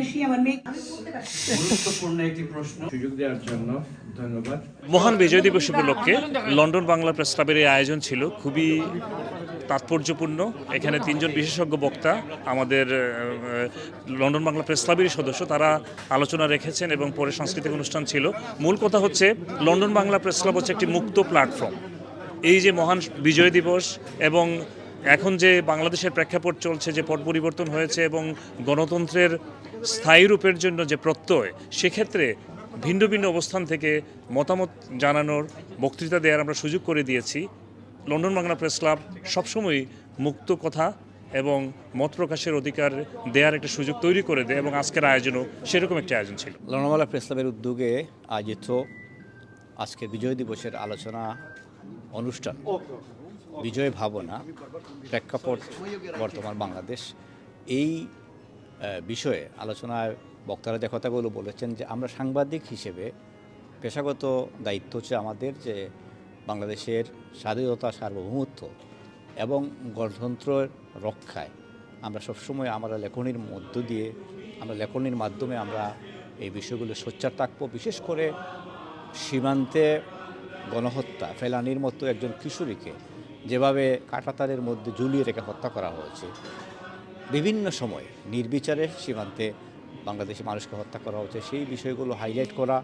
আসি আমার মেয়ে। গুরুত্বপূর্ণ একটি প্রশ্ন। সুযোগ দেওয়ার জন্য ধন্যবাদ। মহান বিজয় দিবস উপলক্ষে লন্ডন বাংলা প্রেস ক্লাবের এই আয়োজন ছিল খুবই তাৎপর্যপূর্ণ। এখানে তিনজন বিশেষজ্ঞ বক্তা আমাদের লন্ডন বাংলা প্রেস ক্লাবেরই সদস্য তারা আলোচনা রেখেছেন এবং পরে সাংস্কৃতিক অনুষ্ঠান ছিল। মূল কথা হচ্ছে লন্ডন বাংলা প্রেস ক্লাব হচ্ছে একটি মুক্ত প্ল্যাটফর্ম। এই যে মহান বিজয় দিবস এবং এখন যে বাংলাদেশের প্রেক্ষাপট চলছে যে পট পরিবর্তন হয়েছে এবং গণতন্ত্রের স্থায়ী রূপের জন্য যে প্রত্যয় সেক্ষেত্রে ভিন্ন ভিন্ন অবস্থান থেকে মতামত জানানোর বক্তৃতা দেওয়ার আমরা সুযোগ করে দিয়েছি। লন্ডন বাংলা প্রেস ক্লাব সবসময় মুক্ত কথা এবং মত প্রকাশের অধিকার দেওয়ার একটা সুযোগ তৈরি করে দেয় এবং আজকের আয়োজনও সেরকম একটি আয়োজন ছিল। লন্ডনমালা প্রেস ক্লাবের উদ্যোগে আয়োজিত আজকে বিজয় দিবসের আলোচনা অনুষ্ঠান। বিজয় ভাবনা, প্রেক্ষাপট বর্তমান বাংলাদেশ, এই বিষয়ে আলোচনায় বক্তারা যে কথাগুলো বলেছেন যে আমরা সাংবাদিক হিসেবে পেশাগত দায়িত্ব হচ্ছে আমাদের যে বাংলাদেশের স্বাধীনতা সার্বভৌমত্ব এবং গণতন্ত্রের রক্ষায়। আমরা সবসময় আমরা লেখনির মধ্য দিয়ে, আমরা লেখনির মাধ্যমে আমরা এই বিষয়গুলো সোচ্চার থাকব। বিশেষ করে সীমান্তে গণহত্যা, ফেলানির মতো একজন কিশোরীকে যেভাবে কাটাতারের মধ্যে ঝুলিয়ে রেখে হত্যা করা হয়েছে, বিভিন্ন সময় নির্বিচারে সীমান্তে বাংলাদেশি মানুষকে হত্যা করা হয়েছে। সেই বিষয়গুলো হাইলাইট করা,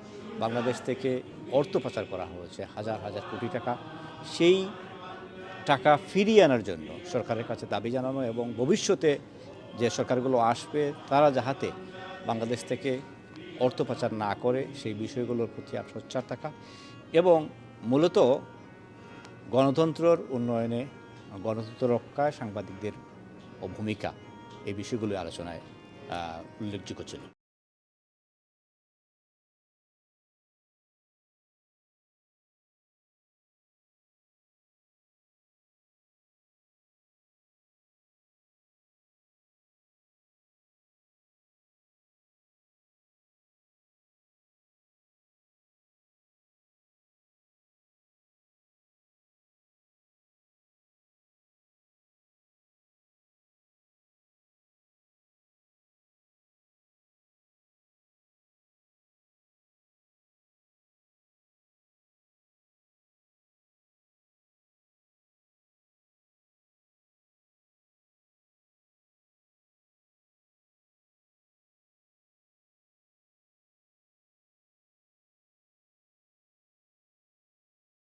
বাংলাদেশ থেকে অর্থ পাচার করা হয়েছে, হাজার হাজার কোটি টাকা। সেই টাকা ফিরিয়ে আনার জন্য সরকারের কাছে দাবি জানানো এবং ভবিষ্যতে যে সরকারগুলো আসবে, তারা যাহাতে বাংলাদেশ থেকে অর্থ পাচার না করে, সেই বিষয়গুলোর প্রতি আর সোচ্চার থাকা। এবং মূলত গণতন্ত্রের উন্নয়নে গণতন্ত্র রক্ষায় সাংবাদিকদের ভূমিকা এই বিষয়গুলো আলোচনায় উল্লেখযোগ্য ছিল।